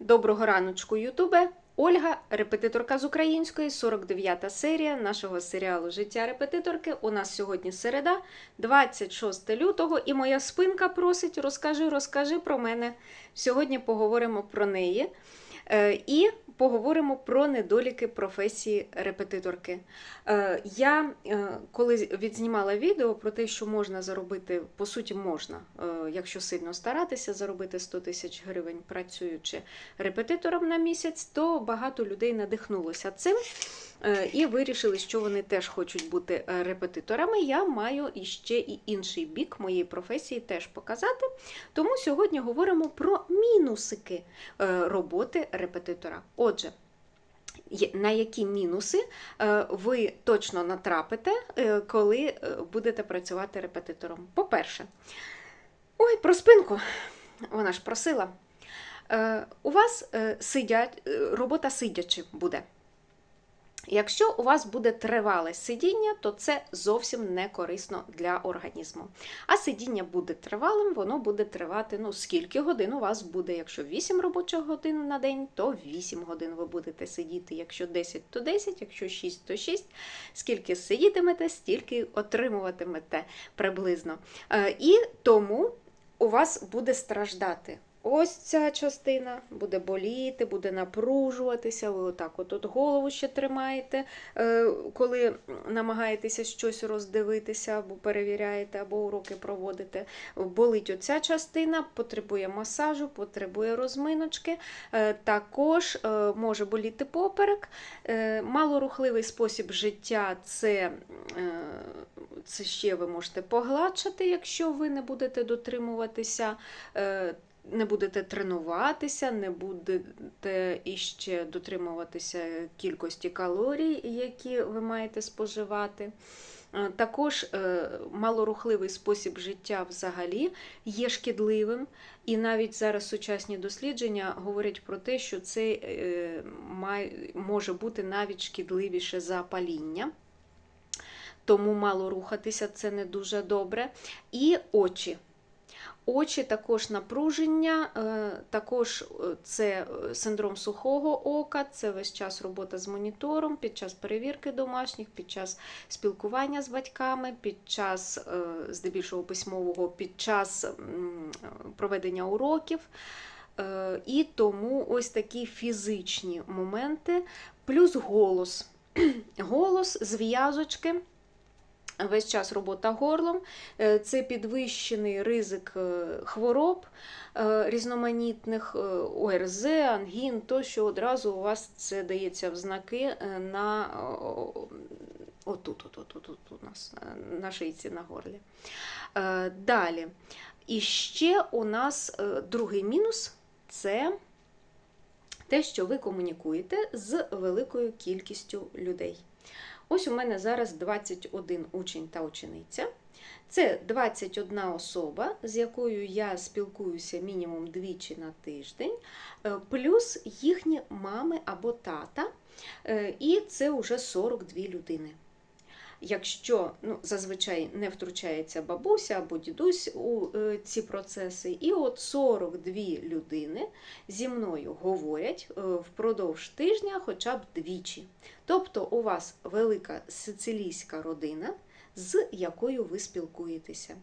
Доброго раночку, Ютубе! Ольга, репетиторка з української, 49 серія нашого серіалу Життя репетиторки. У нас сьогодні середа, 26 лютого, і моя спинка просить: розкажи, розкажи про мене. Сьогодні поговоримо про неї. Е, І поговоримо про недоліки професії репетиторки. Е, Я е, коли відзнімала відео про те, що можна заробити, по суті, можна, якщо сильно старатися, заробити 100 тисяч гривень працюючи репетитором на місяць, то багато людей надихнулося цим і вирішили, що вони теж хочуть бути е, репетиторами. Я маю іще і інший бік моєї професії теж показати. Тому сьогодні говоримо про мінусики е, роботи репетитора. Отже, на які мінуси е, ви точно натрапите, е, коли е, будете працювати репетитором? По-перше, ой, про спинку. Вона ж просила. Е, У вас е, сидять, е, робота сидячи буде. Якщо у вас буде тривале сидіння, то це зовсім не корисно для організму. А сидіння буде тривалим, воно буде тривати, ну, скільки годин у вас буде. Якщо 8 робочих годин на день, то 8 годин ви будете сидіти. Якщо 10, то 10, якщо 6, то 6. Скільки сидітимете, стільки отримуватимете приблизно. Е, І тому у вас буде страждати. Ось ця частина буде боліти, буде напружуватися. Ви отак от, от голову ще тримаєте, е, коли намагаєтеся щось роздивитися, або перевіряєте, або уроки проводите. Болить оця частина, потребує масажу, потребує розминочки. Е, Також е, може боліти поперек. Малорухливий спосіб життя це, це ще ви можете погладшати, якщо ви не будете дотримуватися. Не будете тренуватися, не будете іще дотримуватися кількості калорій, які ви маєте споживати. Е, Також е, малорухливий спосіб життя взагалі є шкідливим, і навіть зараз сучасні дослідження говорять про те, що це е, може бути навіть шкідливіше за паління. Тому мало рухатися це не дуже добре. І очі. Очі також напруження, е, також е, це е, синдром сухого ока, це весь час робота з монітором, під час перевірки домашніх, під час спілкування з батьками, під час, здебільшого письмового, під час проведення уроків. І тому ось такі фізичні моменти, плюс голос. Голос, зв'язочки. Весь час робота горлом, Е, це підвищений ризик е, хвороб е, різноманітних, ОРЗ, ангін, тощо одразу у вас це дається в знаки на отут, отут, отут у нас на шийці на горлі. Далі. І ще у нас другий мінус це те, що ви комунікуєте з великою кількістю людей. Ось у мене зараз 21 учень та учениця. Це 21 особа, з якою я спілкуюся мінімум двічі на тиждень, е, плюс їхні мами або тата, е, і це вже 42 людини. Якщо ну, зазвичай не втручається бабуся або дідусь у е, ці процеси, і от 42 людини зі мною говорять е, впродовж тижня хоча б двічі. Тобто у вас велика сицилійська родина, з якою ви спілкуєтеся.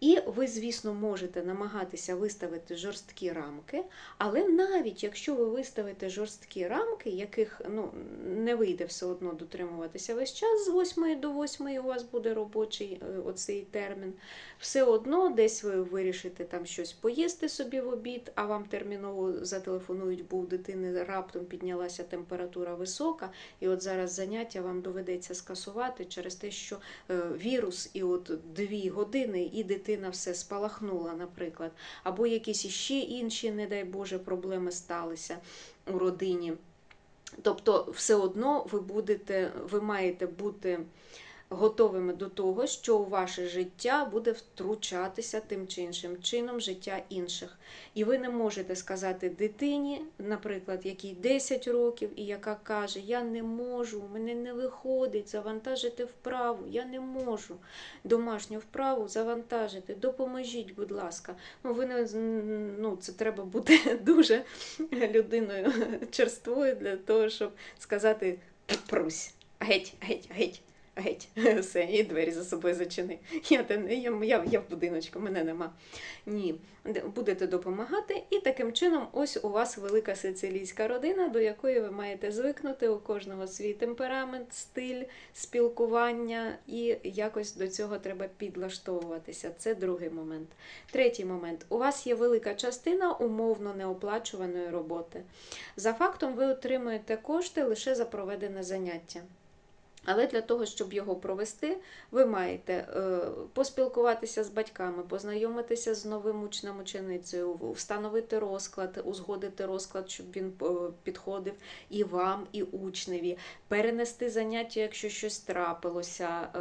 І ви, звісно, можете намагатися виставити жорсткі рамки, але навіть якщо ви виставите жорсткі рамки, яких ну, не вийде все одно дотримуватися весь час, з 8 до 8 у вас буде робочий е, оцей термін, все одно десь ви вирішите там щось поїсти собі в обід, а вам терміново зателефонують, бо у дитини раптом піднялася температура висока, і от зараз заняття вам доведеться скасувати через те, що е, вірус, і от дві години, і дитина все спалахнула, наприклад, або якісь іще інші, не дай Боже, проблеми сталися у родині. Тобто, все одно ви будете, ви маєте бути готовими до того, що у ваше життя буде втручатися тим чи іншим чином життя інших. І ви не можете сказати дитині, наприклад, якій 10 років, і яка каже: Я не можу, мене не виходить завантажити вправу, я не можу домашню вправу завантажити. Допоможіть, будь ласка. Ну, ви не ну, це треба бути дуже людиною черствою для того, щоб сказати прусь. Геть, геть, геть. Геть, все, і двері за собою зачини. Я, я, я, я в будиночку, мене нема. Ні, будете допомагати, і таким чином, ось у вас велика сицилійська родина, до якої ви маєте звикнути. У кожного свій темперамент, стиль спілкування, і якось до цього треба підлаштовуватися. Це другий момент. Третій момент: у вас є велика частина умовно неоплачуваної роботи. За фактом, ви отримуєте кошти лише за проведене заняття. Але для того, щоб його провести, ви маєте е, поспілкуватися з батьками, познайомитися з новим учнем ученицею, встановити розклад, узгодити розклад, щоб він е, підходив і вам, і учневі, перенести заняття, якщо щось трапилося, е,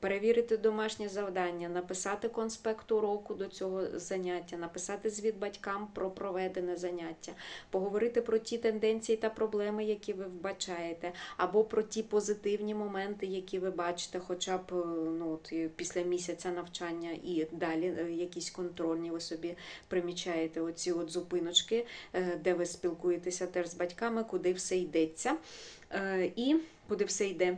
перевірити домашнє завдання, написати конспект уроку до цього заняття, написати звіт батькам про проведене заняття, поговорити про ті тенденції та проблеми, які ви вбачаєте, або про ті позитивні моменти, які ви бачите, хоча б е, ну, от, після місяця навчання і далі е, якісь контрольні ви собі примічаєте оці от зупиночки, е, де ви спілкуєтеся теж з батьками, куди все йдеться, і куди все йде.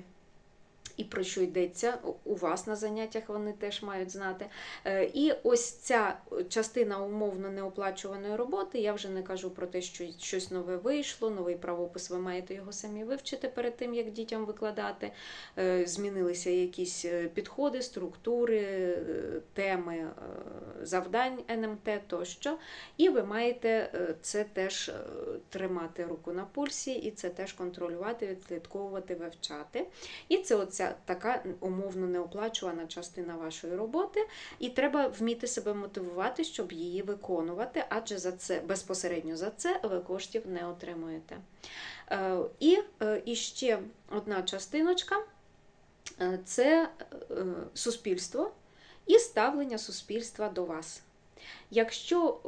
І про що йдеться у вас на заняттях, вони теж мають знати. Е, І ось ця частина умовно неоплачуваної роботи. Я вже не кажу про те, що щось нове вийшло, новий правопис, ви маєте його самі вивчити перед тим, як дітям викладати. Е, Змінилися якісь е, підходи, структури, теми завдань НМТ тощо. І ви маєте це теж тримати руку на пульсі, і це теж контролювати, відслідковувати, вивчати. І це оця така умовно неоплачувана частина вашої роботи, і треба вміти себе мотивувати, щоб її виконувати, адже за це безпосередньо за це ви коштів не отримуєте. Е, І, е, і ще одна частиночка е, це суспільство і ставлення суспільства до вас. Якщо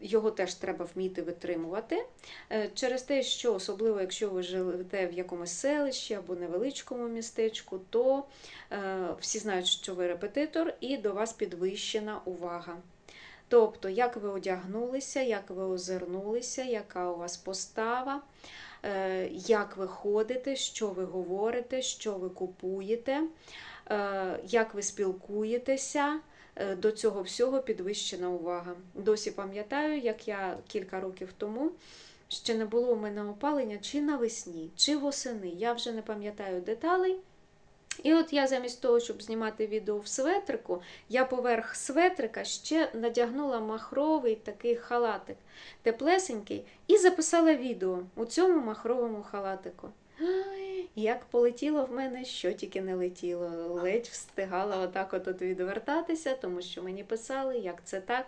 його теж треба вміти витримувати, е, через те, що особливо якщо ви живете в якомусь селищі або невеличкому містечку, то е, всі знають, що ви репетитор, і до вас підвищена увага. Тобто, як ви одягнулися, як ви озирнулися, яка у вас постава, е, як ви ходите, що ви говорите, що ви купуєте, як ви спілкуєтеся. Е, До цього всього підвищена увага. Досі пам'ятаю, як я кілька років тому ще не було у мене опалення чи навесні, чи восени. Я вже не пам'ятаю деталей. І от я замість того, щоб знімати відео в светрику, я поверх светрика ще надягнула махровий такий халатик, теплесенький, і записала відео у цьому махровому халатику. Як полетіло в мене, що тільки не летіло. Ледь встигала отак от, от відвертатися, тому що мені писали, як це так,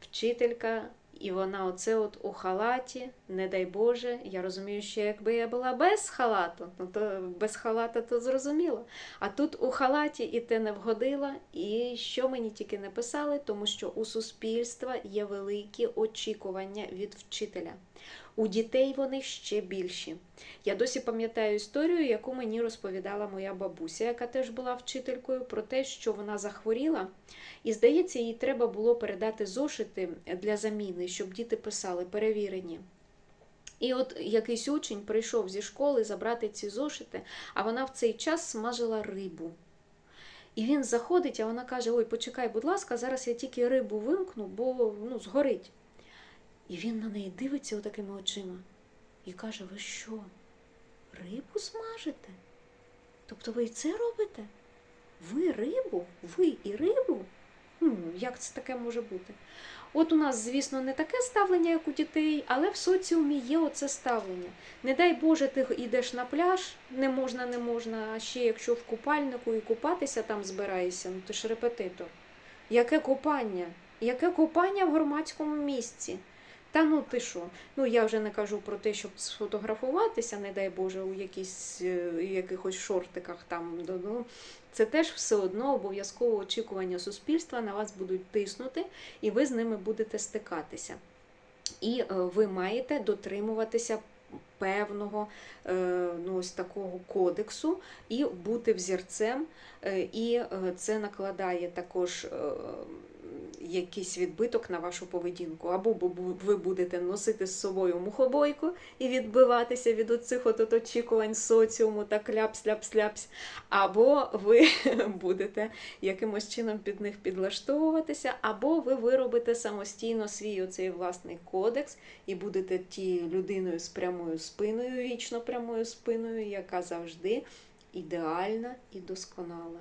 вчителька, і вона оце от у халаті, не дай Боже. Я розумію, що якби я була без халату, ну то без халата то зрозуміло. А тут у халаті і те не вгодила, і що мені тільки не писали, тому що у суспільства є великі очікування від вчителя. У дітей вони ще більші. Я досі пам'ятаю історію, яку мені розповідала моя бабуся, яка теж була вчителькою, про те, що вона захворіла, і здається, їй треба було передати зошити для заміни, щоб діти писали перевірені. І от якийсь учень прийшов зі школи забрати ці зошити, а вона в цей час смажила рибу. І він заходить, а вона каже: Ой, почекай, будь ласка, зараз я тільки рибу вимкну, бо ну, згорить. І він на неї дивиться отакими очима і каже: Ви що, рибу смажите? Тобто ви і це робите? Ви рибу? Ви і рибу? Як це таке може бути? От у нас, звісно, не таке ставлення, як у дітей, але в соціумі є оце ставлення. Не дай Боже, ти йдеш на пляж, не можна, не можна, а ще якщо в купальнику і купатися там збираєшся, ну ти ж репетитор. Яке купання? Яке купання в громадському місці? Та ну ти що? Ну я вже не кажу про те, щоб сфотографуватися, не дай Боже, у якісь е, якихось шортиках там. Ну, це теж все одно обов'язково очікування суспільства на вас будуть тиснути, і ви з ними будете стикатися. І е, ви маєте дотримуватися певного е, ну, ось такого кодексу і бути взірцем, і це накладає також. Якийсь відбиток на вашу поведінку, або ви будете носити з собою мухобойку і відбиватися від оцих от очікувань соціуму та кляпс-ляпс-ляпс, або ви будете якимось чином під них підлаштовуватися, або ви виробите самостійно свій оцей власний кодекс і будете тією людиною з прямою спиною, вічно прямою спиною, яка завжди ідеальна і досконала.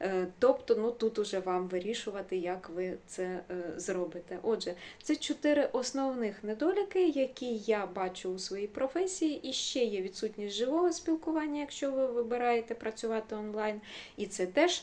Е, Тобто, ну тут уже вам вирішувати, як ви це е, зробите. Отже, це чотири основних недоліки, які я бачу у своїй професії, і ще є відсутність живого спілкування, якщо ви вибираєте працювати онлайн, і це теж.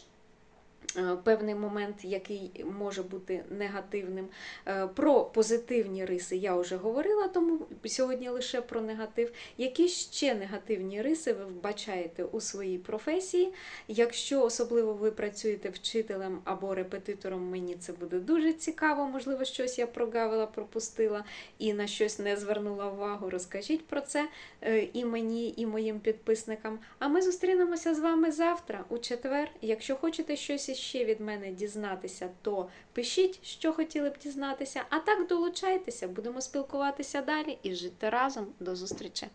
Е, Певний момент, який може бути негативним. Е, Про позитивні риси я вже говорила, тому сьогодні лише про негатив. Які ще негативні риси ви вбачаєте у своїй професії? Якщо особливо ви працюєте вчителем або репетитором, мені це буде дуже цікаво. Можливо, щось я прогавила, пропустила і на щось не звернула увагу. Розкажіть про це е, і мені, і моїм підписникам. А ми зустрінемося з вами завтра, у четвер. Якщо хочете щось іще від мене дізнатися, то пишіть, що хотіли б дізнатися. А так долучайтеся, будемо спілкуватися далі і жити разом. До зустрічі!